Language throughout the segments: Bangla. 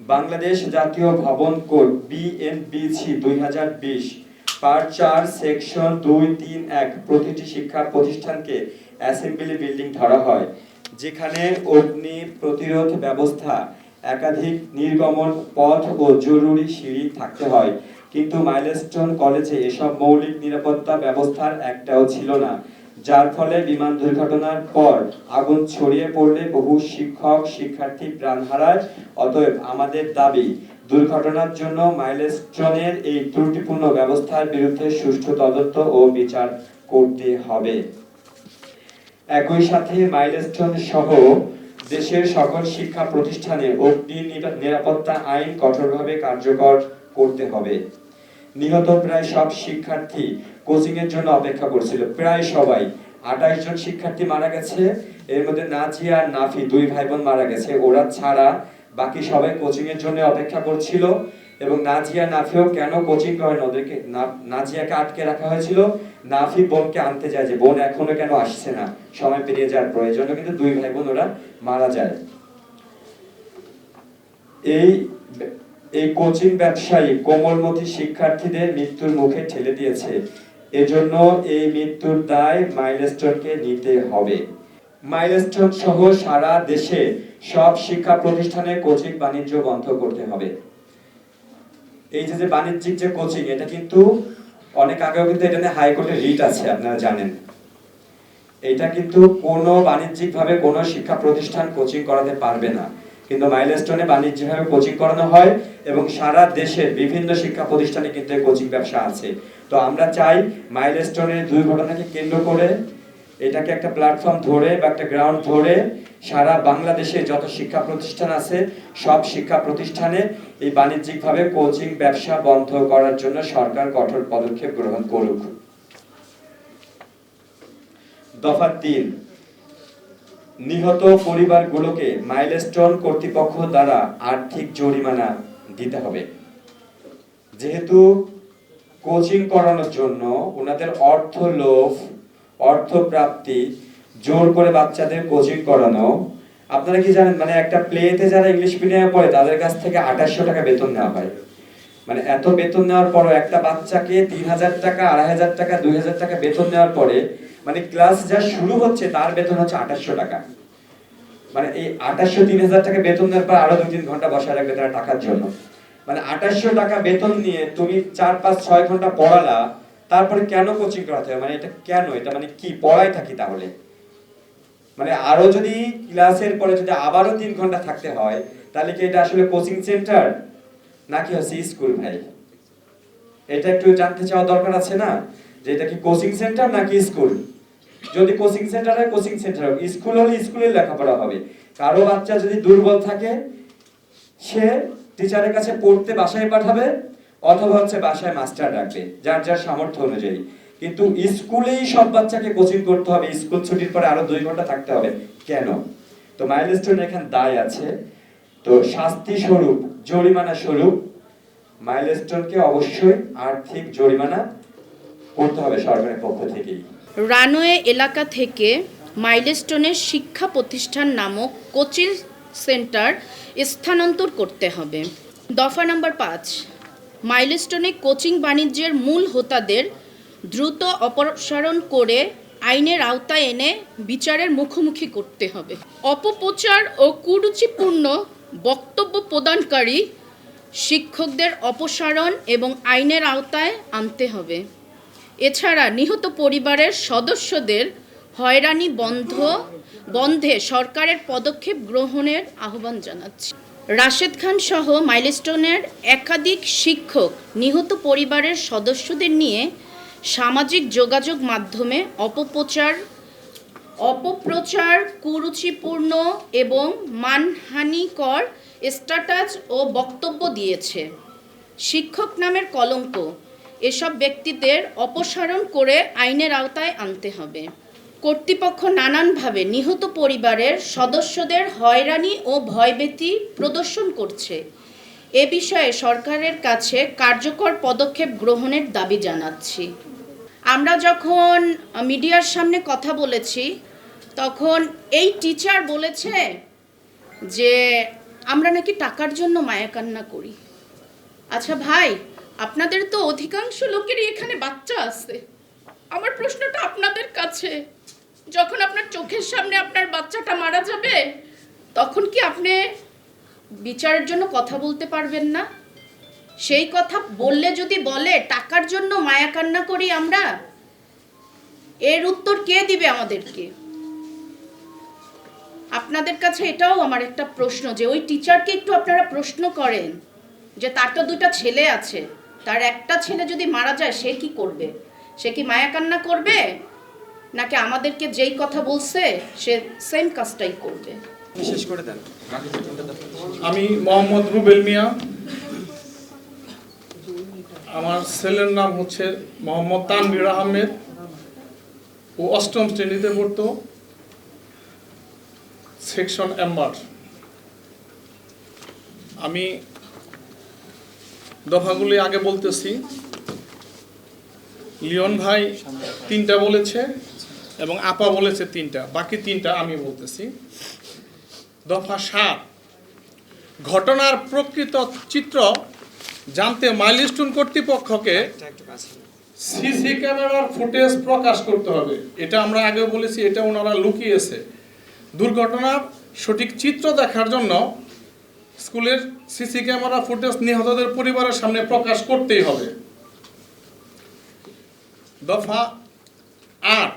বাংলাদেশ জাতীয় ভবন কোড বিএনবিসি দুই হাজার বিশ পার্ট চার সেকশন দুই তিন এক প্রতিটি শিক্ষা প্রতিষ্ঠানকে অ্যাসেম্বলি বিল্ডিং ধরা হয়, যেখানে অগ্নি প্রতিরোধ ব্যবস্থা, একাধিক নির্গমন পথ ও জরুরি সিঁড়ি থাকতে হয়। কিন্তু মাইলস্টোন কলেজে এসব মৌলিক নিরাপত্তা ব্যবস্থার একটাও ছিল না। যার ফলে বিমান দুর্ঘটনার পর আগুন ছড়িয়ে পড়লে বহু শিক্ষক, শিক্ষার্থী প্রাণ হারায়। অতএব আমাদের দাবি, দুর্ঘটনার জন্য মাইলস্টোনের এই ত্রুটিপূর্ণ ব্যবস্থার বিরুদ্ধে সুষ্ঠু তদন্ত ও বিচার করতে হবে। একই সাথে মাইলস্টোন সহ দেশের সকল শিক্ষা প্রতিষ্ঠানে অগ্নি নিরা- নিরাপত্তা আইন কঠোরভাবে কার্যকর করতে হবে। নিহত প্রায় সব শিক্ষার্থী কোচিং এর জন্য অপেক্ষা করছিল। প্রায় সবাই আঠাশ জন শিক্ষার্থী মারা গেছে। এর মধ্যে নাজিয়া আর নাফি দুই ভাই বোন মারা গেছে। ওরা ছাড়া বাকি সবাই কোচিং এর জন্য অপেক্ষা করছিল এবং নাজিয়া নাফিও কেন কোচিং করেন? ওদেরকে নাজিয়াকে আটকে রাখা হয়েছিল। নাফি বোনকে আনতে যায় যে, বোন এখনও কেন আসছে না? সময় পেরিয়ে যাওয়ার প্রয়োজন কিন্তু দুই ভাই বোন ওরা মারা যায়। এই এই কোচিং ব্যবসায়ী কোমলমতি শিক্ষার্থীদের মৃত্যুর মুখে ঠেলে দিয়েছে। এজন্য এই মৃত্যুর দায় মাইলস্টোনকে নিতে হবে। মাইলস্টোন সহ সারা দেশে সব শিক্ষা প্রতিষ্ঠানে কোচিং বাণিজ্য বন্ধ করতে হবে। এই যে বাণিজ্যিক যে কোচিং, এটা কিন্তু অনেক আগেও কিন্তু এটা নিয়ে হাইকোর্টে রিট আছে, আপনারা জানেন। এটা কিন্তু কোনো বাণিজ্যিক ভাবে কোনো শিক্ষা প্রতিষ্ঠান কোচিং করাতে পারবে না। কিন্তু মাইলস্টোনে বাণিজ্যিকভাবে কোচিং করানো হয় এবং সারা দেশের বিভিন্ন শিক্ষা প্রতিষ্ঠানে কিন্তু কোচিং ব্যবসা আছে। তো আমরা চাই মাইলস্টোনের দুর্ঘটনাকে কেন্দ্র করে এটাকে একটা প্ল্যাটফর্ম ধরে বা একটা গ্রাউন্ড ধরে সারা বাংলাদেশে যত শিক্ষা প্রতিষ্ঠান আছে, সব শিক্ষা প্রতিষ্ঠানে এই বাণিজ্যিকভাবে কোচিং ব্যবসা বন্ধ করার জন্য সরকার কঠোর পদক্ষেপ গ্রহণ করুক। দফা তিন। নিহত পরিবারগুলোকে মাইলস্টোন কর্তৃপক্ষ দ্বারা আর্থিক জরিমানা দিতে হবে। যেহেতু কোচিং করানোর জন্য ওনাদের অর্থ লোভ, অর্থ প্রাপ্তি, জোর করে বাচ্চাদের কোচিং করানো, আপনারা কি জানেন মানে একটা প্লেতে যারা ইংলিশ মিডিয়ামে পড়ে, তাদের কাছ থেকে আঠাশশো টাকা বেতন নেওয়া হয়। মানে এত বেতন নেওয়ার পরও একটা বাচ্চাকে তিন হাজার টাকা, আড়াই হাজার টাকা, দুই হাজার টাকা বেতন নেওয়ার পরে মানে ক্লাস যা শুরু হচ্ছে তার বেতন হচ্ছে আঠাশশো টাকা। মানে এই আঠাশশো তিন হাজার টাকা বেতন দেওয়ার পর আরও দুই তিন ঘণ্টা বসায় রাখবে তারা টাকার জন্য। মানে আঠাশশো টাকা বেতন নিয়ে তুমি চার, পাঁচ, ছয় ঘণ্টা পড়ালা, তারপরে কেন কোচিং করাতে হবে মানে এটা কেন? এটা মানে কি? পড়াই থাকি তাহলে। মানে আরও যদি ক্লাসের পরে যদি আবারও তিন ঘণ্টা থাকতে হয়, তাহলে কি এটা আসলে কোচিং সেন্টার নাকি হচ্ছে স্কুল ভাই? এটা একটু জানতে চাওয়া দরকার আছে না? যে এটা কি কোচিং সেন্টার নাকি স্কুল যদি কোচিং সেন্টার হয় কোচিং সেন্টার হোক। স্কুল হলে স্কুলে লেখাপড়া হবে। কারও বাচ্চা যদি দুর্বল থাকে, সে টিচারের কাছে পড়তে বাসায় পাঠাবে অথবা হচ্ছে বাসায় মাস্টার রাখবে যার যার সামর্থ্য অনুযায়ী। কিন্তু স্কুলেই সব বাচ্চাকে কোচিং করতে হবে। স্কুল ছুটির পরে আরও দুই ঘণ্টা থাকতে হবে। কেন? তো মাইলস্টোন এখানে দায় আছে। তো শাস্তি স্বরূপ, জরিমানা স্বরূপ মাইলস্টোনকে অবশ্যই আর্থিক জরিমানা করতে হবে সরকারের পক্ষ থেকেই। রানওয়ে এলাকা থেকে মাইলস্টোনের শিক্ষা প্রতিষ্ঠান নামক কোচিং সেন্টার স্থানান্তর করতে হবে। দফা নাম্বার পাঁচ, মাইলস্টোনে কোচিং বাণিজ্যের মূল হোতাদের দ্রুত অপসারণ করে আইনের আওতায় এনে বিচারের মুখোমুখি করতে হবে। অপপ্রচার ও কুরুচিপূর্ণ বক্তব্য প্রদানকারী শিক্ষকদের অপসারণ এবং আইনের আওতায় আনতে হবে। এছাড়া নিহত পরিবারের সদস্যদের হয়রানি বন্ধ, বন্ধে সরকারের পদক্ষেপ গ্রহণের আহ্বান জানাচ্ছি। রাশেদ খান সহ মাইলস্টোনের একাধিক শিক্ষক নিহত পরিবারের সদস্যদের নিয়ে সামাজিক যোগাযোগ মাধ্যমে অপপ্রচার অপপ্রচার, কুরুচিপূর্ণ এবং মানহানিকর স্ট্যাটাস ও বক্তব্য দিয়েছে। শিক্ষক নামের কলঙ্ক এসব ব্যক্তিদের অপসারণ করে আইনের আওতায় আনতে হবে। কর্তৃপক্ষ নানানভাবে নিহত পরিবারের সদস্যদের হয়রানি ও ভয়ভীতি প্রদর্শন করছে। এ বিষয়ে সরকারের কাছে কার্যকর পদক্ষেপ গ্রহণের দাবি জানাচ্ছি। আমরা যখন মিডিয়ার সামনে কথা বলেছি, তখন এই টিচার বলেছে যে, আমরা নাকি টাকার জন্য মায়া কান্না করি। আচ্ছা ভাই আপনাদের তো অধিকাংশ লোকেরই এখানে বাচ্চা আছে। আমার প্রশ্নটা আপনাদের কাছে। যখন আপনার চোখের সামনে আপনার বাচ্চাটা মারা যাবে, তখন কি আপনি বিচারের জন্য কথা বলতে পারবেন না? সেই কথা বললে যদি বলে, টাকার জন্য মায়া কান্না করি আমরা, এর উত্তর কে দিবে আমাদেরকে? আপনাদের কাছে এটাও আমার একটা প্রশ্ন, যে ওই টিচারকে একটু আপনারা প্রশ্ন করেন, যে তার তো দুটো ছেলে আছে। তার একটা ছেলে যদি মারা যায় সে কি করবে? সে কি মায়া কান্না করবে? নাকি আমাদেরকে যেই কথা বলছে সে সেম কাজটাই করবে? বিশেষ করে দেন। আমি মোহাম্মদ রুবেল মিয়া। আমার ছেলের নাম হচ্ছে মোহাম্মদ তানভীর আহমেদ। ও অষ্টম শ্রেণীতে পড়তো। সেকশন এম্বার আমি দফাগুলি আগে বলতেছি। লিওন ভাই তিনটা বলেছে এবং আপা বলেছে তিনটা। বাকি তিনটা আমি বলতেছি। দফা সাত, ঘটনার প্রকৃত চিত্র জানতে মাইলস্টোন কর্তৃপক্ষকে সিসি ক্যামেরার ফুটেজ প্রকাশ করতে হবে। এটা আমরা আগে বলেছি, এটা ওনারা লুকিয়েছে। দুর্ঘটনার সঠিক চিত্র দেখার জন্য স্কুলের সিসি ক্যামেরা ফুটেজ নিহতদের পরিবারের সামনে প্রকাশ করতেই হবে। দফা আট।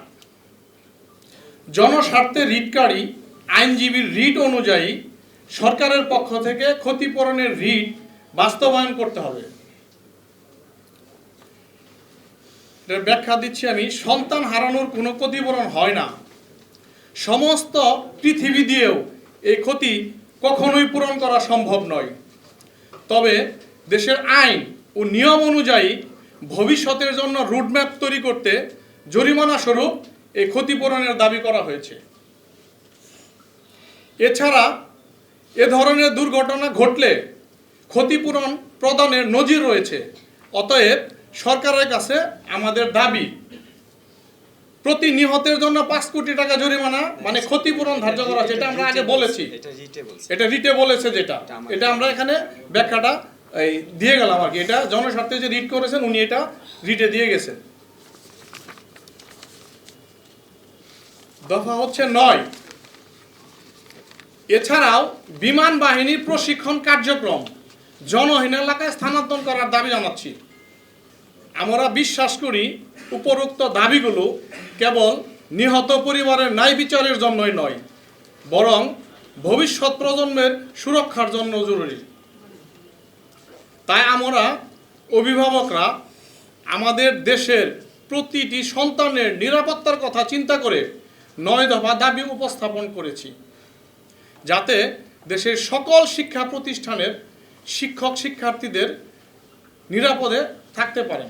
জনস্বার্থে রিটকারী আইনজীবীর রিট অনুযায়ী সরকারের পক্ষ থেকে ক্ষতিপূরণের রিট বাস্তবায়ন করতে হবে। ব্যাখ্যা দিচ্ছি আমি, সন্তান হারানোর কোনো ক্ষতিপূরণ হয় না। সমস্ত পৃথিবী দিয়েও এই ক্ষতি কখনোই পূরণ করা সম্ভব নয়। তবে দেশের আইন ও নিয়ম অনুযায়ী ভবিষ্যতের জন্য রুটম্যাপ তৈরি করতে জরিমানা স্বরূপ এই ক্ষতিপূরণের দাবি করা হয়েছে। এছাড়া এ ধরনের দুর্ঘটনা ঘটলে ক্ষতিপূরণ প্রদানের নজির রয়েছে। অতএব সরকারের কাছে আমাদের দাবি প্রতি নিহতের জন্য পাঁচ কোটি টাকা জরিমানা মানে ক্ষতিপূরণ ধার্য করা আছে এটা আমরা আগে বলেছি। এটা রিটে বলছে। এটা রিটে বলেছে যেটা। এটা এটা আমরা এখানে ব্যাখ্যাটা এই দিয়ে গেলাম আর কি। এটা জনস্বার্থে যে রিট করেছেন উনি এটা রিটে দিয়ে গেছেন। দফা হচ্ছে নয়। এছাড়াও বিমান বাহিনীর প্রশিক্ষণ কার্যক্রম জনহীন এলাকায় স্থানান্তর করার দাবি জানাচ্ছি। আমরা বিশ্বাস করি উপরোক্ত দাবিগুলো কেবল নিহত পরিবারের ন্যায় বিচারের জন্যই নয়, বরং ভবিষ্যৎ প্রজন্মের সুরক্ষার জন্য জরুরি। তাই আমরা অভিভাবকরা আমাদের দেশের প্রতিটি সন্তানের নিরাপত্তার কথা চিন্তা করে নয় দফা দাবি উপস্থাপন করেছি, যাতে দেশের সকল শিক্ষা প্রতিষ্ঠানের শিক্ষক শিক্ষার্থীদের নিরাপদে থাকতে পারেন।